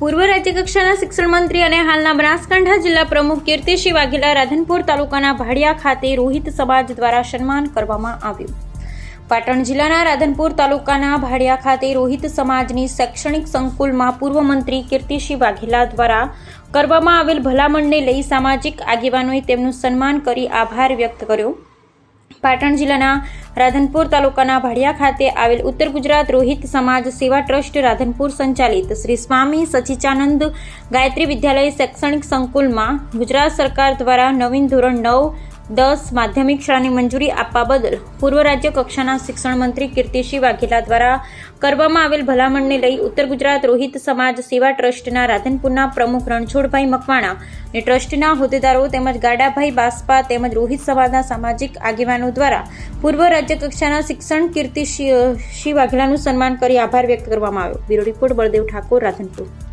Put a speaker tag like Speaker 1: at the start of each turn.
Speaker 1: પૂર્વ રાજ્યકક્ષાના શિક્ષણ મંત્રી અને હાલના બનાસકાંઠા જિલ્લા પ્રમુખ કીર્તિસિંહ વાઘેલા રાધનપુર તાલુકાના ભાડિયા ખાતે રોહિત સમાજ દ્વારા સન્માન કરવામાં આવ્યું. પાટણ જિલ્લાના રાધનપુર તાલુકાના ભાડિયા ખાતે રોહિત સમાજની શૈક્ષણિક સંકુલમાં પૂર્વ મંત્રી કીર્તિસિંહ વાઘેલા દ્વારા કરવામાં આવેલ ભલામણને લઈ સામાજિક આગેવાનોએ તેમનું સન્માન કરી આભાર વ્યક્ત કર્યો. પાટણ જિલ્લાના રાધનપુર તાલુકાના ભાડિયા ખાતે આવેલ ઉત્તર ગુજરાત રોહિત સમાજ સેવા ટ્રસ્ટ રાધનપુર સંચાલિત શ્રી સ્વામી સચિચાનંદ ગાયત્રી વિદ્યાલય શૈક્ષણિક સંકુલમાં ગુજરાત સરકાર દ્વારા નવીન ધોરણ નવ દસ માધ્યમિક શાળાની મંજૂરી આપવા બદલ પૂર્વ રાજ્ય કક્ષાના શિક્ષણ મંત્રી કીર્તિસિંહ વાઘેલા દ્વારા કરવામાં આવેલ ભલામણને લઈ ઉત્તર ગુજરાત રોહિત સમાજ સેવા ટ્રસ્ટના રાધનપુરના પ્રમુખ રણછોડભાઈ મકવાણા અને ટ્રસ્ટના હોદ્દેદારો તેમજ ગાડાભાઈ બાસ્પા તેમજ રોહિત સમાજના સામાજિક આગેવાનો દ્વારા પૂર્વ રાજ્ય કક્ષાના શિક્ષણ કીર્તિસિંહ વાઘેલાનું સન્માન કરી આભાર વ્યક્ત કરવામાં આવ્યો. Bureau report Baldev Thakor, Radhanpur.